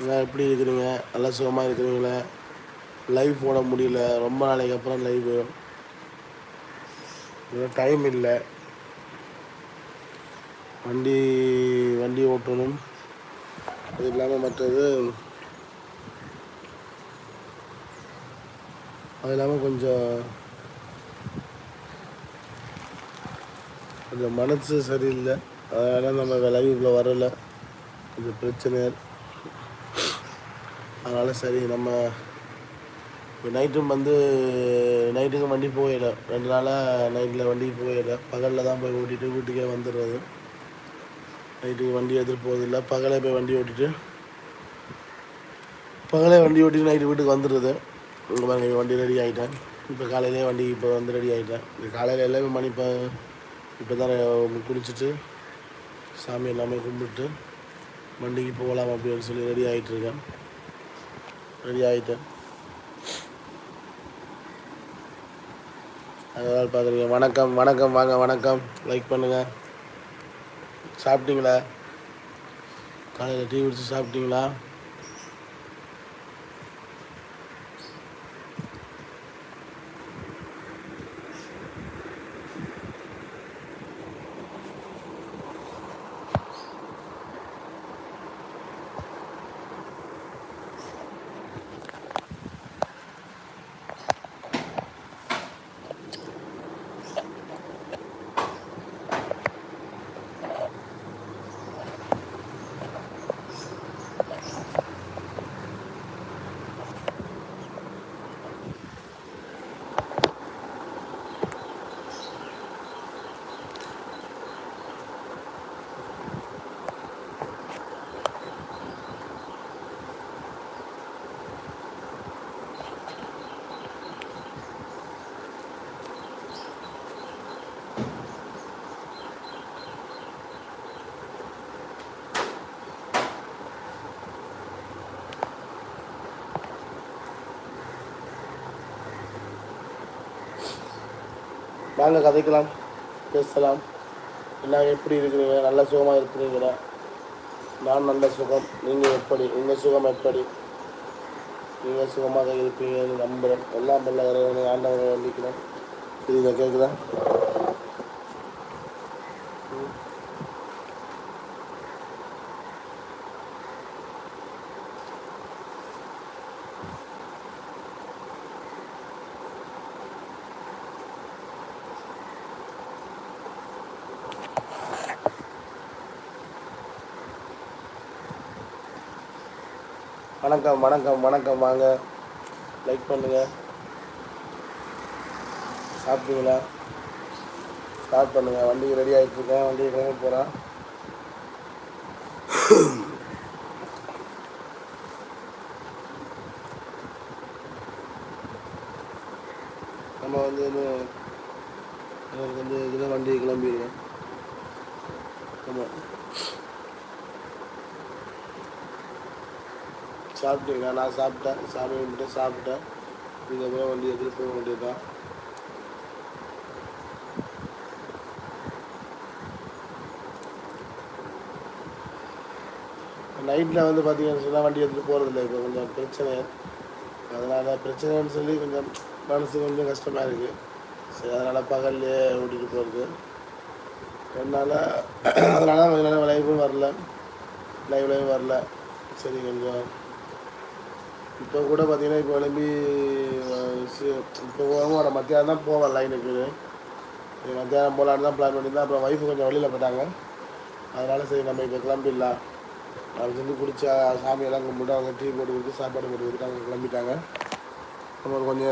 எல்லாம் எப்படி இருக்கிறீங்க நல்லா சுகமாக இருக்கிறீங்களே லைவ் போட முடியல. ரொம்ப நாளைக்கு அப்புறம் லைவு டைம் இல்லை. வண்டி வண்டி ஓட்டணும். அது இல்லாமல் மற்றது அது இல்லாமல் கொஞ்சம் கொஞ்சம் மனசு சரியில்லை. அதனால் நம்ம லைவுக்குள்ளே வரலை. கொஞ்சம் பிரச்சனை அதனால் சரி நம்ம இப்போ நைட்டும் வந்து நைட்டுக்கும் வண்டி போயிடல ரெண்டு நாளாக நைட்டில் வண்டிக்கு போயிடல பகலில் தான் போய் ஓட்டிட்டு வீட்டுக்கே வந்துடுறது. நைட்டுக்கு வண்டி எடுத்துகிட்டு போகிறதில்ல பகலே போய் வண்டி ஓட்டிட்டு பகலே வண்டி ஓட்டிட்டு நைட்டு வீட்டுக்கு வந்துடுது இங்கே பாருங்க வண்டி ரெடி ஆகிட்டேன் இப்போ காலையிலே வண்டி இப்போ வந்து ரெடி ஆகிட்டேன் இந்த காலையில் எல்லாமே மணி இப்போ இப்போ தான் குளிச்சுட்டு சாமி எல்லாமே கும்பிட்டு வண்டிக்கு போகலாம் அப்படின்னு சொல்லி ரெடி ஆகிட்டுருக்கேன் ரெடி ஆகிட்டேன் அதனால் பார்க்குறீங்க வணக்கம் வணக்கம் வாங்க வணக்கம் லைக் பண்ணுங்கள் சாப்பிட்டீங்களா? காலையில் டீ குடிச்சு சாப்பிட்டீங்களா? வாங்க கதைக்கலாம் பேசலாம். எல்லாம் எப்படி இருக்கிறீங்க? நல்ல சுகமாக இருக்கிறீங்களா? நான் நல்ல சுகம். நீங்கள் எப்படி? உங்கள் சுகம் எப்படி? நீங்கள் சுகமாக இருப்பீங்கன்னு நம்புகிறேன். எல்லாம் நல்ல இறைவனை ஆண்டவரை வேண்டிக்கிறேன் இது கேட்குதா? வணக்கம் வணக்கம் வணக்கம். வாங்க. லைக் பண்ணுங்கள் சாப்பிட்டீங்களா? ஸ்டார்ட் பண்ணுங்கள் வண்டிக்கு ரெடி ஆகிட்டு வண்டியை கிளம்பி கிளம்ப போகிறேன் நம்ம வந்து இன்னும் எனக்கு வந்து இதில் வண்டியை கிளம்பிடுவேன் ஆமாம் சாப்பிட்டீங்களா நான் சாப்பிட்டேன் சாமி கும்பிட்டு சாப்பிட்டேன் இதுக்கப்புறம் வண்டி எடுத்துகிட்டு போக வேண்டியதுதான். நைட்டில் வந்து பார்த்தீங்கன்னு சொன்னால் வண்டி எடுத்துகிட்டு போகிறதில்ல இப்போ கொஞ்சம் பிரச்சனை. அதனால் பிரச்சனைன்னு சொல்லி கொஞ்சம் மனசு கொஞ்சம் கஷ்டமாக இருக்குது சரி அதனால் பகல்லே ஓட்டிகிட்டு போகிறது அதனால் அதனால கொஞ்ச நேரம் லைவும் வரல. லைவ்லையும் வரல. சரி கொஞ்சம் இப்போ கூட பார்த்தீங்கன்னா இப்போ கிளம்பி இப்போ போகவும் வர மத்தியானம் தான் போவேன் லைனுக்கு மத்தியானம் போகலான்னு தான் பிளான் பண்ணியிருந்தேன். அப்புறம் ஒய்ஃபு கொஞ்சம் வெளியில் போயிட்டாங்க. அதனால் சரி நம்ம இப்போ கிளம்பிடலாம். அப்படின்னு சொல்லி குடிச்சா சாமியெல்லாம் கும்பிட்டு அவங்க டீ போட்டு கொடுத்து சாப்பாடு போட்டு கொடுத்துட்டு அவங்க கிளம்பிட்டாங்க. நம்ம கொஞ்சம்